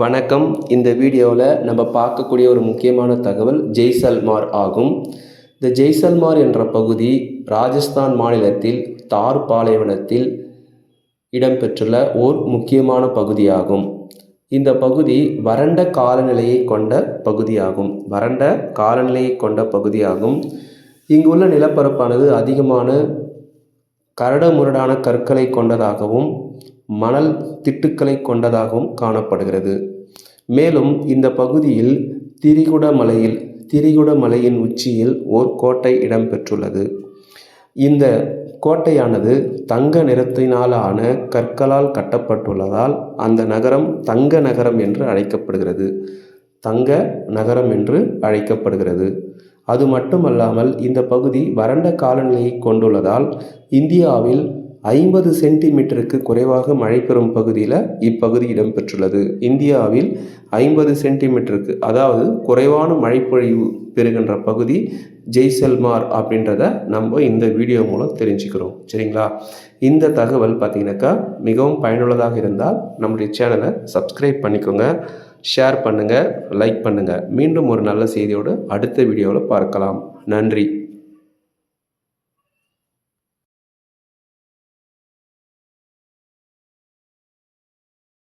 வணக்கம். இந்த வீடியோவில் நம்ம பார்க்கக்கூடிய ஒரு முக்கியமான தகவல் ஜெய்சல்மார் ஆகும். இந்த ஜெய்சல்மார் என்ற பகுதி ராஜஸ்தான் மாநிலத்தில் தார் பாலைவனத்தில் இடம்பெற்றுள்ள ஓர் முக்கியமான பகுதியாகும். இந்த பகுதி வறண்ட காலநிலையை கொண்ட பகுதியாகும். வறண்ட காலநிலையை கொண்ட பகுதியாகும். இங்குள்ள நிலப்பரப்பானது அதிகமான கரடமுரடான கற்களை கொண்டதாகவும் மணல் திட்டுக்களை கொண்டதாகவும் காணப்படுகிறது. மேலும் இந்த பகுதியில் திரிகுடமலையில் திரிகுடமலையின் உச்சியில் ஓர் கோட்டை இடம்பெற்றுள்ளது. இந்த கோட்டையானது தங்க நிறத்தினாலான கற்களால் கட்டப்பட்டுள்ளதால் அந்த நகரம் தங்க நகரம் என்று அழைக்கப்படுகிறது. தங்க நகரம் என்று அழைக்கப்படுகிறது. அது மட்டுமல்லாமல் இந்த பகுதி வறண்ட காலநிலையை கொண்டுள்ளதால் இந்தியாவில் ஐம்பது சென்டிமீட்டருக்கு குறைவாக மழை பெறும் பகுதியில் இப்பகுதி இடம்பெற்றுள்ளது. இந்தியாவில் ஐம்பது சென்டிமீட்டருக்கு அதாவது குறைவான மழைப்பொழிவு பெறுகின்ற பகுதி ஜெய்சல்மார் அப்படின்றத நம்ம இந்த வீடியோ மூலம் தெரிஞ்சுக்கிறோம். சரிங்களா? இந்த தகவல் பார்த்தீங்கன்னாக்கா மிகவும் பயனுள்ளதாக இருந்தால் நம்முடைய சேனலை சப்ஸ்கிரைப் பண்ணிக்கோங்க ஷேர் பண்ணுங்கள் லைக் பண்ணுங்கள் மீண்டும் ஒரு நல்ல செய்தியோடு அடுத்த வீடியோவில் பார்க்கலாம். நன்றி.